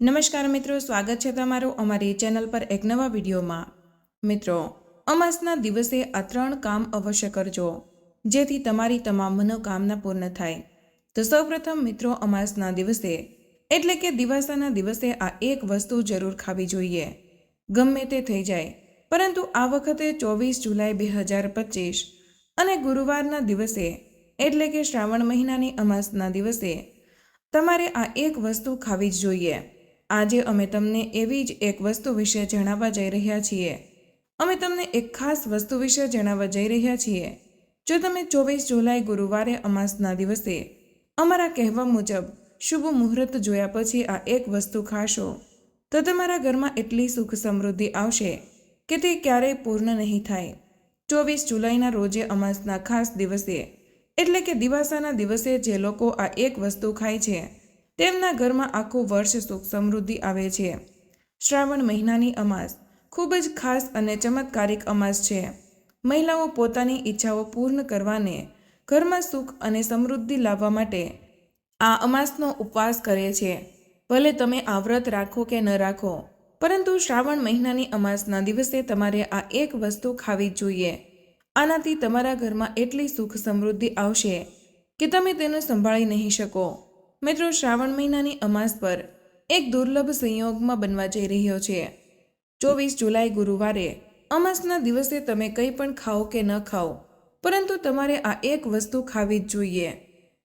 નમસ્કાર મિત્રો, સ્વાગત છે તમારું અમારી ચેનલ પર એક નવા વિડીયોમાં. મિત્રો, અમાસના દિવસે આ ત્રણ કામ અવશ્ય કરજો, જેથી તમારી તમામ મનોકામના પૂર્ણ થાય. તો સૌપ્રથમ મિત્રો, અમાસના દિવસે, એટલે કે દિવાસાના દિવસે આ એક વસ્તુ જરૂર ખાવી જોઈએ. ગમે તે થઈ જાય, પરંતુ આ વખતે ચોવીસ જુલાઈ બે હજાર પચીસ અને ગુરુવારના દિવસે, એટલે કે શ્રાવણ મહિનાની અમાસના દિવસે, તમારે આ એક વસ્તુ ખાવી જ જોઈએ. આજે અમે તમને એવી જ એક વસ્તુ વિશે જણાવવા જઈ રહ્યા છીએ. અમે તમને એક ખાસ વસ્તુ વિશે જણાવવા જઈ રહ્યા છીએ. જો તમે ચોવીસ જુલાઈ ગુરુવારે અમાસના દિવસે અમારા કહેવા મુજબ શુભ મુહૂર્ત જોયા પછી આ એક વસ્તુ ખાશો, તો તમારા ઘરમાં એટલી સુખ સમૃદ્ધિ આવશે કે તે ક્યારેય પૂર્ણ નહીં થાય. ચોવીસ જુલાઈના રોજે અમાસના ખાસ દિવસે, એટલે કે દિવાસાના દિવસે જે લોકો આ એક વસ્તુ ખાય છે તેમના ઘરમાં આખું વર્ષ સુખ સમૃદ્ધિ આવે છે. શ્રાવણ મહિનાની અમાસ ખૂબ જ ખાસ અને ચમત્કારિક અમાસ છે. મહિલાઓ પોતાની ઈચ્છાઓ પૂર્ણ કરવાને ઘરમાં સુખ અને સમૃદ્ધિ લાવવા માટે આ અમાસનો ઉપવાસ કરે છે. ભલે તમે આ વ્રત રાખો કે ન રાખો, પરંતુ શ્રાવણ મહિનાની અમાસના દિવસે તમારે આ એક વસ્તુ ખાવી જોઈએ. આનાથી તમારા ઘરમાં એટલી સુખ સમૃદ્ધિ આવશે કે તમે તેને સંભાળી નહીં શકો. મિત્રો, શ્રાવણ મહિનાની અમાસ પર એક દુર્લભ સંયોગમાં બનવા જઈ રહ્યો છે. ચોવીસ જુલાઈ ગુરુવારે અમાસના દિવસે તમે કંઈ પણ ખાઓ કે ન ખાઓ, પરંતુ તમારે આ એક વસ્તુ ખાવી જ જોઈએ.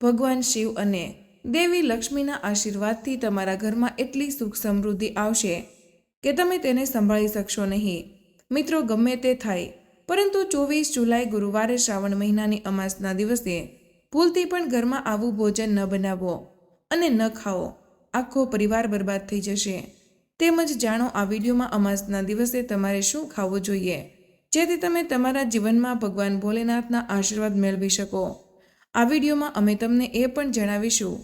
ભગવાન શિવ અને દેવી લક્ષ્મીના આશીર્વાદથી તમારા ઘરમાં એટલી સુખ સમૃદ્ધિ આવશે કે તમે તેને સંભાળી શકશો નહીં. મિત્રો, ગમે તે થાય, પરંતુ ચોવીસ જુલાઈ ગુરુવારે શ્રાવણ મહિનાની અમાસના દિવસે ભૂલથી પણ ઘરમાં આવું ભોજન ન બનાવો. અને ન ખાઓ. આખો પરિવાર બરબાદ થઈ જશે. તેમજ જાણો, આ વિડીયોમાં અમાસના દિવસે તમારે શું ખાવું જોઈએ? જેથી તમે તમારા જીવનમાં ભગવાન ભોલેનાથના આશીર્વાદ મેળવી શકો. આ વિડીયોમાં અમે તમને એ પણ જણાવીશું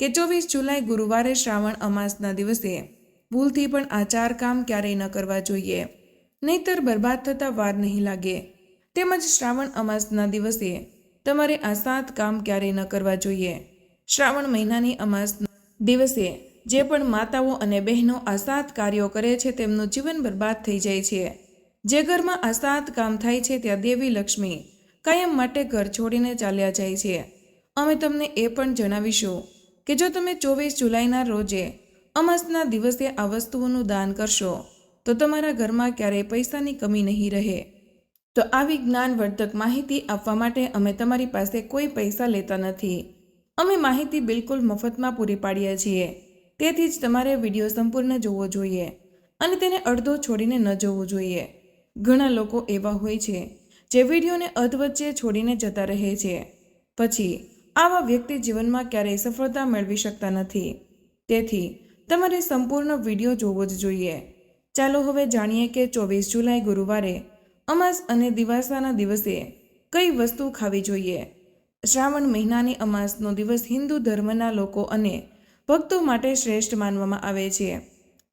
કે ચોવીસ જુલાઈ ગુરુવારે શ્રાવણ અમાસના દિવસે ભૂલથી પણ આ ચાર કામ ક્યારેય ન કરવા જોઈએ. નહીતર બરબાદ થતાં વાર નહીં લાગે. તેમજ શ્રાવણ અમાસના દિવસે તમારે આ સાત કામ ક્યારેય ન કરવા જોઈએ. શ્રાવણ મહિનાની અમાસ દિવસે જે પણ માતાઓ અને બહેનો આ કાર્યો કરે છે તેમનું જીવન બરબાદ થઈ જાય છે. જે ઘરમાં આ કામ થાય છે ત્યાં દેવી લક્ષ્મી કાયમ માટે ઘર છોડીને ચાલ્યા જાય છે. અમે તમને એ પણ જણાવીશું કે જો તમે ચોવીસ જુલાઈના રોજે અમાસના દિવસે આ વસ્તુઓનું દાન કરશો, તો તમારા ઘરમાં ક્યારેય પૈસાની કમી નહીં રહે. તો આવી જ્ઞાનવર્ધક માહિતી આપવા માટે અમે તમારી પાસે કોઈ પૈસા લેતા નથી. અમે માહિતી બિલકુલ મફતમાં પૂરી પાડીએ છીએ. તેથી જ તમારે વીડિયો સંપૂર્ણ જોવો જોઈએ અને તેને અડધો છોડીને ન જોવો જોઈએ. ઘણા લોકો એવા હોય છે, જે વિડીયોને અધવચ્ચે છોડીને જતા રહે છે. પછી, આવા વ્યક્તિ જીવનમાં ક્યારેય સફળતા મેળવી શકતા નથી. તેથી, તમારે સંપૂર્ણ વીડિયો જોવો જ જોઈએ. ચાલો હવે જાણીએ કે ચોવીસ જુલાઈ ગુરુવારે અમાસ અને દિવાસાના દિવસે કઈ વસ્તુ ખાવી જોઈએ. શ્રાવણ મહિનાની અમાસનો દિવસ હિન્દુ ધર્મના લોકો અને ભક્તો માટે શ્રેષ્ઠ માનવામાં આવે છે.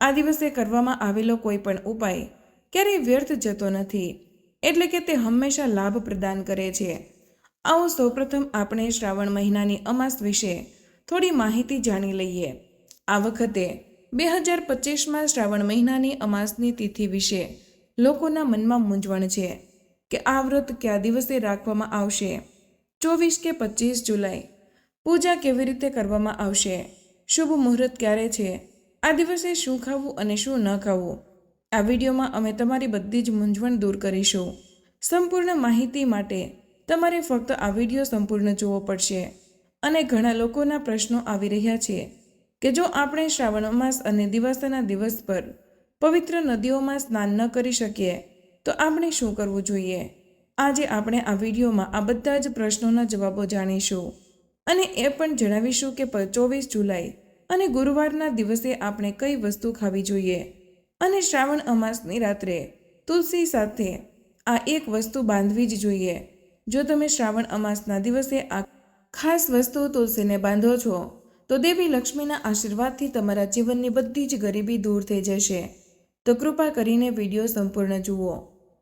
આ દિવસે કરવામાં આવેલો કોઈ પણ ઉપાય ક્યારેય વ્યર્થ જતો નથી, એટલે કે તે હંમેશા લાભ પ્રદાન કરે છે. આવો સૌપ્રથમ આપણે શ્રાવણ મહિનાની અમાસ વિશે થોડી માહિતી જાણી લઈએ. આ વખતે બે હજાર પચીસમાં શ્રાવણ મહિનાની અમાસની તિથિ વિશે લોકોના મનમાં મૂંઝવણ છે કે આ વ્રત કયા દિવસે રાખવામાં આવશે? ચોવીસ કે પચીસ જુલાઈ. પૂજા કેવી રીતે કરવામાં આવશે? શુભ મુહૂર્ત ક્યારે છે? આ દિવસે શું ખાવું અને શું ન ખાવું? આ વિડીયોમાં અમે તમારી બધી જ મૂંઝવણ દૂર કરીશું. સંપૂર્ણ માહિતી માટે તમારે ફક્ત આ વીડિયો સંપૂર્ણ જોવો પડશે. અને ઘણા લોકોના પ્રશ્નો આવી રહ્યા છે કે જો આપણે શ્રાવણ માસ અને દિવાસાના દિવસ પર પવિત્ર નદીઓમાં સ્નાન ન કરી શકીએ, તો આપણે શું કરવું જોઈએ? આજે આપણે આ વિડીયોમાં આ બધા જ પ્રશ્નોના જવાબો જાણીશું. અને એ પણ જણાવીશું કે ચોવીસ જુલાઈ અને ગુરુવારના દિવસે આપણે કઈ વસ્તુ ખાવી જોઈએ. અને શ્રાવણ અમાસની રાત્રે તુલસી સાથે આ એક વસ્તુ બાંધવી જ જોઈએ. જો તમે શ્રાવણ અમાસના દિવસે આ ખાસ વસ્તુ તુલસીને બાંધો છો, તો દેવી લક્ષ્મીના આશીર્વાદથી તમારા જીવનની બધી જ ગરીબી દૂર થઈ જશે. તો કૃપા કરીને વીડિયો સંપૂર્ણ જુઓ.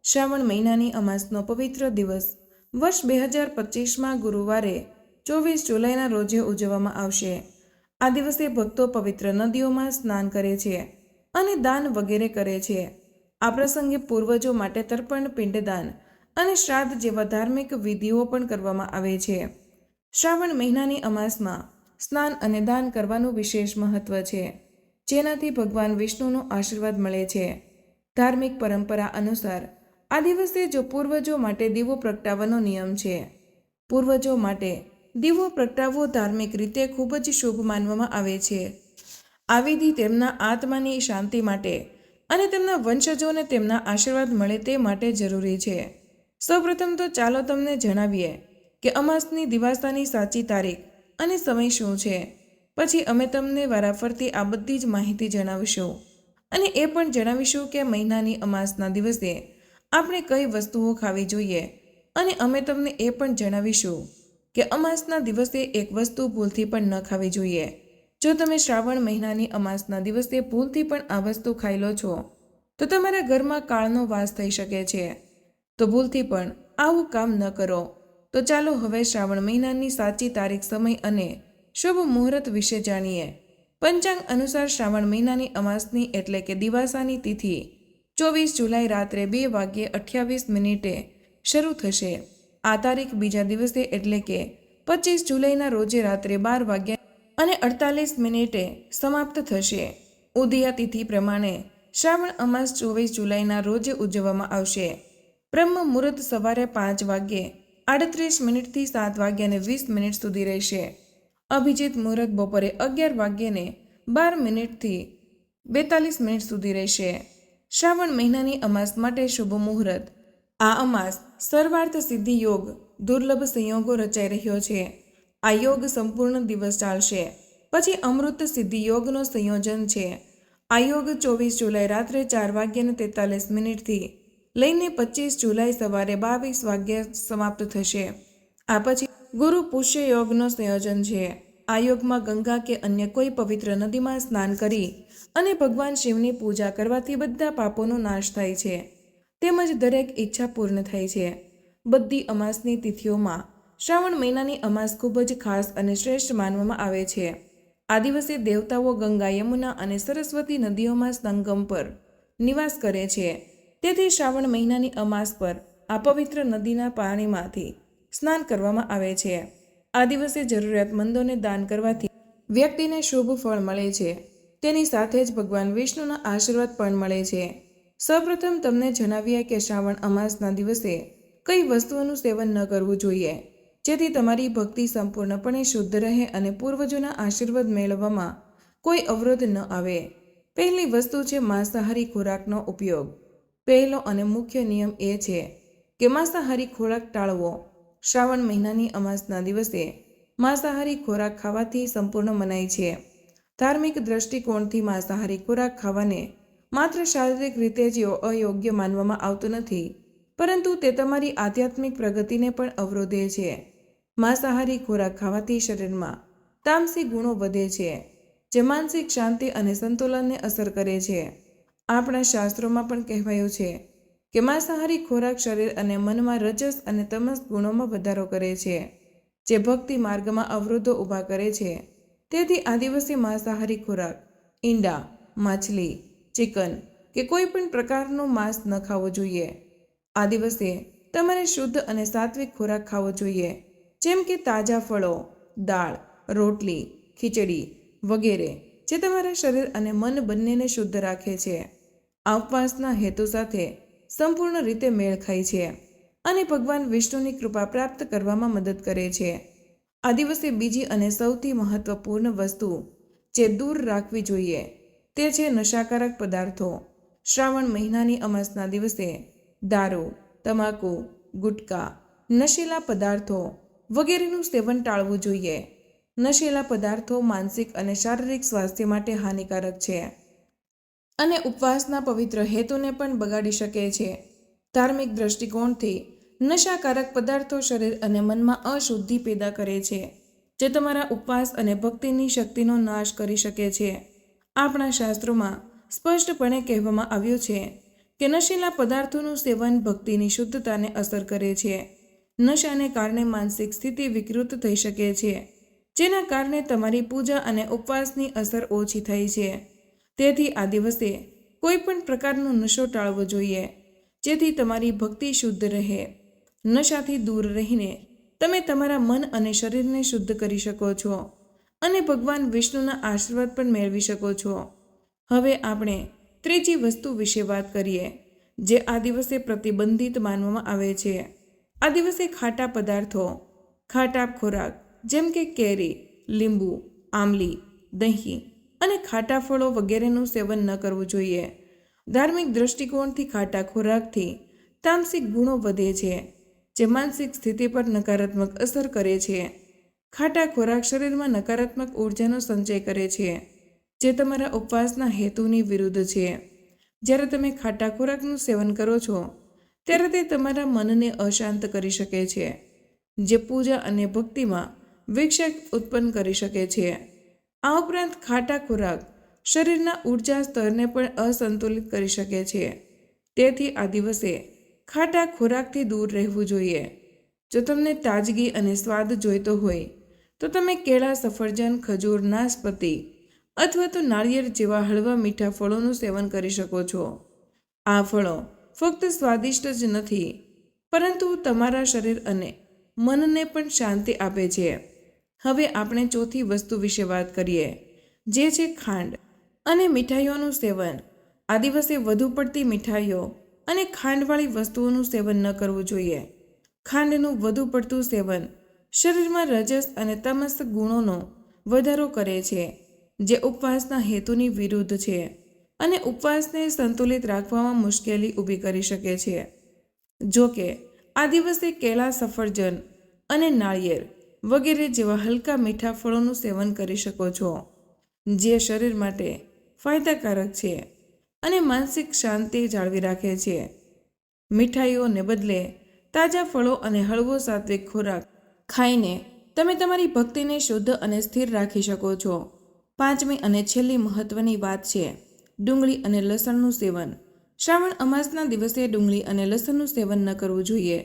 શ્રાવણ મહિનાની અમાસનો પવિત્ર દિવસ. વર્ષ બે હજાર પચીસમાં ગુરુવારે ચોવીસ જુલાઈના રોજે ઉજવવામાં આવશે. આ દિવસે ભક્તો પવિત્ર નદીઓમાં સ્નાન કરે છે અને દાન વગેરે કરે છે. આ પ્રસંગે પૂર્વજો માટે તર્પણ, પિંડદાન અને શ્રાદ્ધ જેવા ધાર્મિક વિધિઓ પણ કરવામાં આવે છે. શ્રાવણ મહિનાની અમાસમાં સ્નાન અને દાન કરવાનું વિશેષ મહત્વ છે. જેનાથી ભગવાન વિષ્ણુનો આશીર્વાદ મળે છે. ધાર્મિક પરંપરા અનુસાર આ દિવસે જો પૂર્વજો માટે દીવો પ્રગટાવવાનો નિયમ છે. પૂર્વજો માટે દીવો પ્રગટાવવો ધાર્મિક રીતે ખૂબ જ શુભ માનવામાં આવે છે. આ વિધિ તેમના આત્માની શાંતિ માટે અને તેમના વંશજોને તેમના આશીર્વાદ મળે તે માટે જરૂરી છે. સૌપ્રથમ તો ચાલો તમને જણાવીએ કે અમાસની દિવાસાની સાચી તારીખ અને સમય શું છે. પછી અમે તમને વારાફરતી આ બધી જ માહિતી જણાવીશું અને એ પણ જણાવીશું કે મહિનાની અમાસના દિવસે આપણે કઈ વસ્તુઓ ખાવી જોઈએ? અને અમે તમને એ પણ જણાવીશું કે અમાસના દિવસે એક વસ્તુ ભૂલથી પણ ન ખાવી જોઈએ. જો તમે શ્રાવણ મહિનાની અમાસના દિવસે ભૂલથી પણ આ વસ્તુ ખાઈ લો છો, તો તમારા ઘરમાં કાળનો વાસ થઈ શકે છે. તો ભૂલથી પણ આવું કામ ન કરો. તો ચાલો હવે શ્રાવણ મહિનાની સાચી તારીખ, સમય અને શુભ મુહૂર્ત વિશે જાણીએ. પંચાંગ અનુસાર શ્રાવણ મહિનાની અમાસની એટલે કે દિવાસાની તિથિ ચોવીસ જુલાઈ રાત્રે બે વાગ્યે અઠ્યાવીસ મિનિટે શરૂ થશે. આ તારીખ બીજા દિવસે એટલે કે પચીસ જુલાઈના રોજે રાત્રે બાર વાગ્યા અને અડતાલીસ મિનિટે સમાપ્ત થશે. ઉદિયા તિથિ પ્રમાણે શ્રાવણ અમાસ ચોવીસ જુલાઈના રોજે ઉજવવામાં આવશે. બ્રહ્મ મુહૂર્ત સવારે પાંચ વાગ્યે આડત્રીસ મિનિટથી સાત વાગ્યાને વીસ મિનિટ સુધી રહેશે. અભિજીત મુહૂર્ત બપોરે અગિયાર વાગ્યાને બાર મિનિટથી બેતાલીસ મિનિટ સુધી રહેશે. શ્રાવણ મહિનાની અમાસ માટે શુભ મુહૂર્ત. આ અમાસ સર્વાર્થ સિદ્ધિ યોગ, દુર્લભ સંયોગો રચાઈ રહ્યો છે. આ યોગ સંપૂર્ણ દિવસ ચાલશે. પછી અમૃત સિદ્ધિ યોગનો સંયોજન છે. આ યોગ ચોવીસ જુલાઈ રાત્રે ચાર વાગ્યાને તેતાલીસ મિનિટથી લઈને પચીસ જુલાઈ સવારે બાવીસ વાગ્યે સમાપ્ત થશે. આ પછી ગુરુ પુષ્ય યોગનો સંયોજન છે. આ યોગમાં ગંગા કે અન્ય કોઈ પવિત્ર નદીમાં સ્નાન કરી અને ભગવાન શિવની પૂજા કરવાથી બધા પાપોનો નાશ થાય છે. તેમજ દરેક ઈચ્છા પૂર્ણ થાય છે. બધી અમાસની તિથિઓમાં શ્રાવણ મહિનાની અમાસ ખૂબ જ ખાસ અને શ્રેષ્ઠ માનવામાં આવે છે. આ દિવસે દેવતાઓ ગંગા યમુના અને સરસ્વતી નદીઓમાં સંગમ પર નિવાસ કરે છે. તેથી શ્રાવણ મહિનાની અમાસ પર આ પવિત્ર નદીના પાણીમાંથી સ્નાન કરવામાં આવે છે. આ દિવસે જરૂરિયાતમંદોને દાન કરવાથી વ્યક્તિને શુભ ફળ મળે છે. તેની સાથે જ ભગવાન વિષ્ણુના આશીર્વાદ પણ મળે છે. સૌપ્રથમ તમને જણાવીએ કે શ્રાવણ અમાસના દિવસે કઈ વસ્તુઓનું સેવન ન કરવું જોઈએ. જેથી તમારી ભક્તિ સંપૂર્ણપણે શુદ્ધ રહે અને પૂર્વજોના આશીર્વાદ મેળવવામાં કોઈ અવરોધ ન આવે. પહેલી વસ્તુ છે માંસાહારી ખોરાકનો ઉપયોગ. પહેલો અને મુખ્ય નિયમ એ છે કે માંસાહારી ખોરાક ટાળવો. શ્રાવણ મહિનાની અમાસના દિવસે માંસાહારી ખોરાક ખાવાથી સંપૂર્ણ મનાય છે. ધાર્મિક દ્રષ્ટિકોણથી માંસાહારી ખોરાક ખાવાને માત્ર શારીરિક રીતે જ અયોગ્ય માનવામાં આવતું નથી. પરંતુ તે તમારી આધ્યાત્મિક પ્રગતિને પણ અવરોધે છે. માંસાહારી ખોરાક ખાવાથી શરીરમાં તામસી ગુણો વધે છે, જે માનસિક શાંતિ અને સંતુલનને અસર કરે છે. આપણા શાસ્ત્રોમાં પણ કહેવાયું છે કે માંસાહારી ખોરાક શરીર અને મનમાં રજસ અને તમસ ગુણોમાં વધારો કરે છે, જે ભક્તિ માર્ગમાં અવરોધો ઊભા કરે છે. તેથી આદિવાસી માંસાહારી ખોરાક, ઈંડા, માછલી, ચિકન કે કોઈ પણ પ્રકારનું માંસ ન ખાવું જોઈએ. આ તમારે શુદ્ધ અને સાત્વિક ખોરાક ખાવો જોઈએ, જેમ કે તાજા ફળો, દાળ, રોટલી, ખીચડી વગેરે, જે તમારા શરીર અને મન બંનેને શુદ્ધ રાખે છે. આ ઉપવાસના હેતુ સાથે સંપૂર્ણ રીતે મેળ ખાય છે અને ભગવાન વિષ્ણુની કૃપા પ્રાપ્ત કરવામાં મદદ કરે છે. આ દિવસે બીજી અને સૌથી મહત્વપૂર્ણ વસ્તુ જે દૂર રાખવી જોઈએ તે છે નશાકારક પદાર્થો. શ્રાવણ મહિનાની અમાસના દિવસે દારૂ, તમાકુ, ગુટકા, નશીલા પદાર્થો વગેરેનું સેવન ટાળવું જોઈએ. નશીલા પદાર્થો માનસિક અને શારીરિક સ્વાસ્થ્ય માટે હાનિકારક છે અને ઉપવાસના પવિત્ર હેતુને પણ બગાડી શકે છે. ધાર્મિક દ્રષ્ટિકોણથી નશાકારક પદાર્થો શરીર અને મનમાં અશુદ્ધિ પેદા કરે છે, જે તમારા ઉપવાસ અને ભક્તિની શક્તિનો નાશ કરી શકે છે. આપણા શાસ્ત્રોમાં સ્પષ્ટપણે કહેવામાં આવ્યું છે કે નશીલા પદાર્થોનું સેવન ભક્તિની શુદ્ધતાને અસર કરે છે. નશાને કારણે માનસિક સ્થિતિ વિકૃત થઈ શકે છે, જેના કારણે તમારી પૂજા અને ઉપવાસની અસર ઓછી થઈ છે. તેથી આ દિવસે કોઈ પણ પ્રકારનો નશો ટાળવો જોઈએ, જેથી તમારી ભક્તિ શુદ્ધ રહે. નશાથી દૂર રહીને તમે તમારા મન અને શરીરને શુદ્ધ કરી શકો છો અને ભગવાન વિષ્ણુના આશીર્વાદ પણ મેળવી શકો છો. હવે આપણે ત્રીજી વસ્તુ વિશે વાત કરીએ, જે આ દિવસે પ્રતિબંધિત માનવામાં આવે છે. આ દિવસે ખાટા પદાર્થો, ખાટા ખોરાક, જેમ કે કેરી, લીંબુ આમલી દહીં અને ખાટા ફળો વગેરેનું સેવન ન કરવું જોઈએ. ધાર્મિક દ્રષ્ટિકોણથી ખાટા ખોરાકથી તામસિક ગુણો વધે છે. જે માનસિક સ્થિતિ પર નકારાત્મક અસર કરે છે. ખાટા ખોરાક શરીરમાં નકારાત્મક ઉર્જાનો સંચય કરે છે, જે તમારા ઉપવાસના હેતુની વિરુદ્ધ છે. જ્યારે તમે ખાટા ખોરાકનું સેવન કરો છો, ત્યારે તે તમારા મનને અશાંત કરી શકે છે, જે પૂજા અને ભક્તિમાં વિક્ષેપ ઉત્પન્ન કરી શકે છે. આ ઉપરાંત ખાટા ખોરાક શરીરના ઊર્જા સ્તરને પણ અસંતુલિત કરી શકે છે. તેથી આ દિવસે ખાટા ખોરાકથી દૂર રહેવું જોઈએ. જો તમને તાજગી અને સ્વાદ જોઈતો હોય, તો તમે કેળા, સફરજન, ખજૂર, નાશપતિ અથવા તો નાળિયેર જેવા હળવા મીઠા ફળોનું સેવન કરી શકો છો. આ ફળો ફક્ત સ્વાદિષ્ટ જ નથી, પરંતુ તમારા શરીર અને મનને પણ શાંતિ આપે છે. હવે આપણે ચોથી વસ્તુ વિશે વાત કરીએ, જે છે ખાંડ અને મીઠાઈઓનું સેવન. આ દિવસે વધુ પડતી મીઠાઈઓ અને ખાંડવાળી વસ્તુઓનું સેવન ન કરવું જોઈએ. ખાંડનું વધુ પડતું સેવન શરીરમાં રજસ અને તમસ ગુણોનો વધારો કરે છે, જે ઉપવાસના હેતુની વિરુદ્ધ છે અને ઉપવાસને સંતુલિત રાખવામાં મુશ્કેલી ઊભી કરી શકે છે. જો કે, આ દિવસે કેળા સફરજન અને નાળિયેર વગેરે જેવા હલકા મીઠા ફળોનું સેવન કરી શકો છો, જે શરીર માટે ફાયદાકારક છે. અને માનસિક શાંતિ જાળવી રાખે છે. મીઠાઈઓને બદલે તાજા ફળો અને હળવો સાત્વિક ખોરાક ખાઈને તમે તમારી ભક્તિને શુદ્ધ અને સ્થિર રાખી શકો છો. પાંચમી અને છેલ્લી મહત્વની વાત છે ડુંગળી અને લસણનું સેવન. શ્રાવણ અમાસના દિવસે ડુંગળી અને લસણનું સેવન ન કરવું જોઈએ.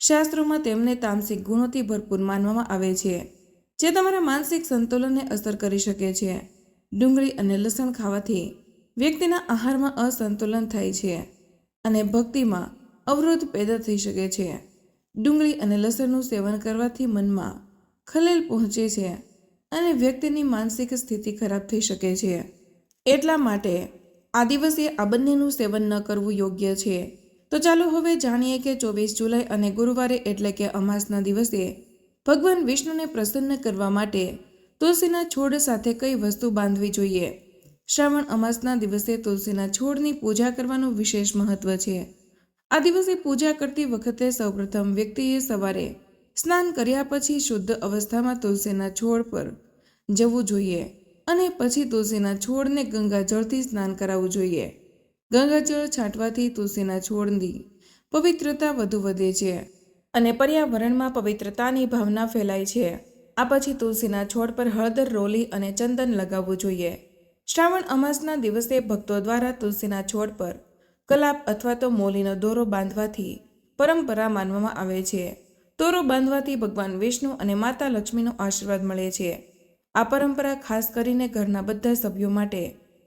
શાસ્ત્રોમાં તેમને તામસિક ગુણોથી ભરપૂર માનવામાં આવે છે, જે તમારા માનસિક સંતુલનને અસર કરી શકે છે. ડુંગળી અને લસણ ખાવાથી વ્યક્તિના આહારમાં અસંતુલન થાય છે અને ભક્તિમાં અવરોધ પેદા થઈ શકે છે. ડુંગળી અને લસણનું સેવન કરવાથી મનમાં ખલેલ પહોંચે છે અને વ્યક્તિની માનસિક સ્થિતિ ખરાબ થઈ શકે છે. એટલા માટે આ દિવસે આ બંનેનું સેવન ન કરવું યોગ્ય છે. તો ચાલો હવે જાણીએ કે ચોવીસ જુલાઈ અને ગુરુવારે એટલે કે અમાસના દિવસે ભગવાન વિષ્ણુને પ્રસન્ન કરવા માટે તુલસીના છોડ સાથે કઈ વસ્તુ બાંધવી જોઈએ? શ્રાવણ અમાસના દિવસે તુલસીના છોડની પૂજા કરવાનું વિશેષ મહત્વ છે. આ દિવસે પૂજા કરતી વખતે સૌપ્રથમ વ્યક્તિએ સવારે સ્નાન કર્યા પછી શુદ્ધ અવસ્થામાં તુલસીના છોડ પર જવું જોઈએ અને પછી તુલસીના છોડને ગંગાજળથી સ્નાન કરાવવું જોઈએ. ગંગાજળ છાંટવાથી તુલસીના છોડની પવિત્રતા વધુ વધે છે અને પર્યાવરણમાં પવિત્રતાની ભાવના ફેલાય છે. આ પછી તુલસીના છોડ પર હળદર રોલી અને ચંદન લગાવવું જોઈએ. શ્રાવણ અમાસના દિવસે ભક્તો દ્વારા તુલસીના છોડ પર કલાપ અથવા તો મોલીનો દોરો બાંધવાથી પરંપરા માનવામાં આવે છે. દોરો બાંધવાથી ભગવાન વિષ્ણુ અને માતા લક્ષ્મીનો આશીર્વાદ મળે છે. આ પરંપરા ખાસ કરીને ઘરના બધા સભ્યો માટે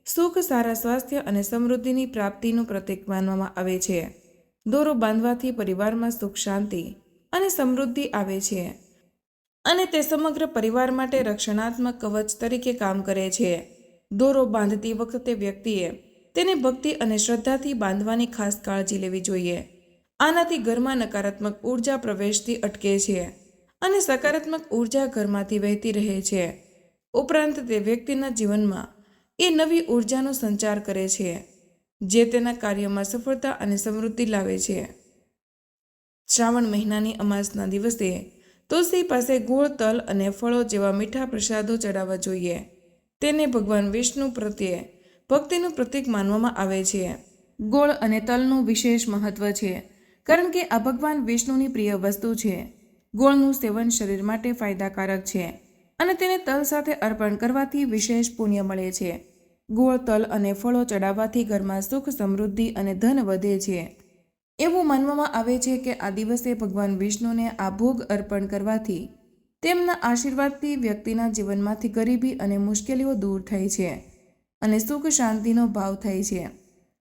સુખ, સારા સ્વાસ્થ્ય અને સમૃદ્ધિની પ્રાપ્તિનું પ્રતીક માનવામાં આવે છે. દોરો બાંધવાથી પરિવારમાં સુખ, શાંતિ અને સમૃદ્ધિ આવે છે અને તે સમગ્ર પરિવાર માટે રક્ષણાત્મક કવચ તરીકે કામ કરે છે. દોરો બાંધતી વખતે વ્યક્તિએ તેને ભક્તિ અને શ્રદ્ધાથી બાંધવાની ખાસ કાળજી લેવી જોઈએ. આનાથી ઘરમાં નકારાત્મક ઊર્જા પ્રવેશથી અટકે છે અને સકારાત્મક ઊર્જા ઘરમાંથી વહેતી રહે છે. ઉપરાંત તે વ્યક્તિના જીવનમાં એ નવી ઉર્જાનો સંચાર કરે છે, જે તેના કાર્યમાં સફળતા અને સમૃદ્ધિ લાવે છે. શ્રાવણ મહિનાની અમાસના દિવસે તુલસી પાસે ગોળ તલ અને ફળો જેવા મીઠા પ્રસાદો ચડાવવા જોઈએ. તેને ભગવાન વિષ્ણુ પ્રત્યે ભક્તિનું પ્રતીક માનવામાં આવે છે. ગોળ અને તલનું વિશેષ મહત્વ છે, કારણ કે આ ભગવાન વિષ્ણુની પ્રિય વસ્તુ છે. ગોળનું સેવન શરીર માટે ફાયદાકારક છે અને તેને તલ સાથે અર્પણ કરવાથી વિશેષ પુણ્ય મળે છે. ગોળ, તલ અને ફળો ચડાવવાથી ઘરમાં સુખ, સમૃદ્ધિ અને ધન વધે છે. એવું માનવામાં આવે છે કે આ દિવસે ભગવાન વિષ્ણુને આ ભોગ અર્પણ કરવાથી તેમના આશીર્વાદથી વ્યક્તિના જીવનમાંથી ગરીબી અને મુશ્કેલીઓ દૂર થઈ છે અને સુખ શાંતિનો ભાવ થાય છે.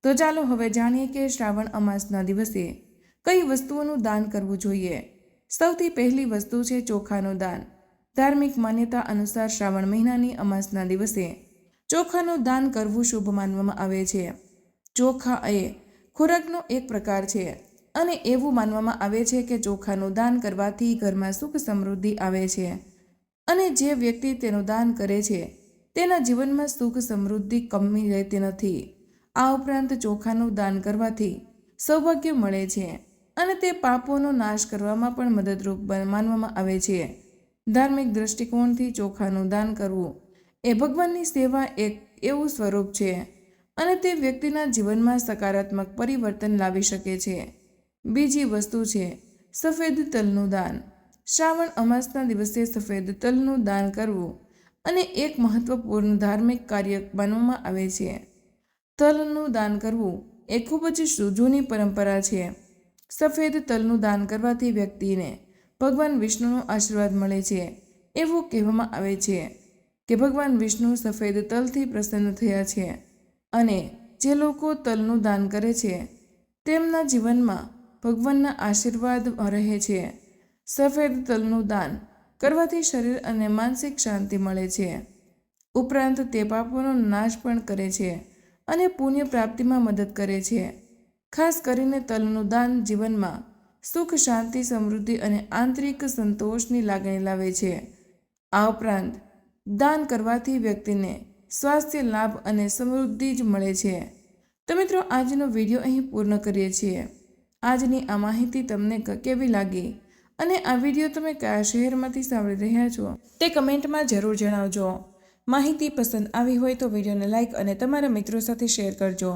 તો ચાલો હવે જાણીએ કે શ્રાવણ અમાસના દિવસે કઈ વસ્તુઓનું દાન કરવું જોઈએ? સૌથી પહેલી વસ્તુ છે ચોખાનું દાન. ધાર્મિક માન્યતા અનુસાર શ્રાવણ મહિનાની અમાસના દિવસે ચોખાનું દાન કરવું શુભ માનવામાં આવે છે. ચોખા એ ખોરાકનો એક પ્રકાર છે. અને એવું માનવામાં આવે છે કે ચોખાનું દાન કરવાથી ઘરમાં સુખ સમૃદ્ધિ આવે છે. અને જે વ્યક્તિ તેનું દાન કરે છે, તેના જીવનમાં સુખ સમૃદ્ધિ કમી રહેતી નથી. આ ઉપરાંત ચોખાનું દાન કરવાથી સૌભાગ્ય મળે છે અને તે પાપોનો નાશ કરવામાં પણ મદદરૂપ માનવામાં આવે છે. ધાર્મિક દૃષ્ટિકોણથી ચોખાનું દાન કરવું એ ભગવાનની સેવા એક એવું સ્વરૂપ છે અને તે વ્યક્તિના જીવનમાં સકારાત્મક પરિવર્તન લાવી શકે છે. બીજી વસ્તુ છે, સફેદ તલનું દાન. શ્રાવણ અમાસના દિવસે સફેદ તલનું દાન કરવું અને એક મહત્વપૂર્ણ ધાર્મિક કાર્ય માનવામાં આવે છે. તલનું દાન કરવું એ ખૂબ જ જૂની પરંપરા છે. સફેદ તલનું દાન કરવાથી વ્યક્તિને ભગવાન વિષ્ણુનો આશીર્વાદ મળે છે, એવું કહેવામાં આવે છે કે ભગવાન વિષ્ણુ સફેદ તલથી પ્રસન્ન થયા છે અને જે લોકો તલનું દાન કરે છે, તેમના જીવનમાં ભગવાનના આશીર્વાદ રહે છે. સફેદ તલનું દાન કરવાથી શરીર અને માનસિક શાંતિ મળે છે. ઉપરાંત તે પાપોનો નાશ પણ કરે છે અને પુણ્ય પ્રાપ્તિમાં મદદ કરે છે. ખાસ કરીને તલનું દાન જીવનમાં સુખ, શાંતિ, સમૃદ્ધિ અને આંતરિક સંતોષની લાગણી લાવે છે. આ ઉપરાંત દાન કરવાથી વ્યક્તિને સ્વાસ્થ્ય, લાભ અને સમૃદ્ધિ જ મળે છે. તો મિત્રો, આજનો વીડિયો અહીં પૂર્ણ કરીએ છીએ. આજની આ માહિતી તમને કેવી લાગી? અને આ વીડિયો તમે કયા શહેરમાંથી સાંભળી રહ્યા છો? તે કમેન્ટમાં જરૂર જણાવજો. માહિતી પસંદ આવી હોય તો વિડીયોને લાઇક અને તમારા મિત્રો સાથે શેર કરજો.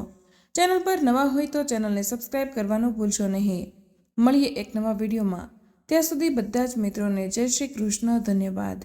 ચેનલ પર નવા હોય તો ચેનલને સબસ્ક્રાઇબ કરવાનું ભૂલશો નહીં. મળીએ એક નવા વિડીયોમાં. ત્યાં સુધી બધા જ મિત્રોને જય શ્રી કૃષ્ણ, ધન્યવાદ.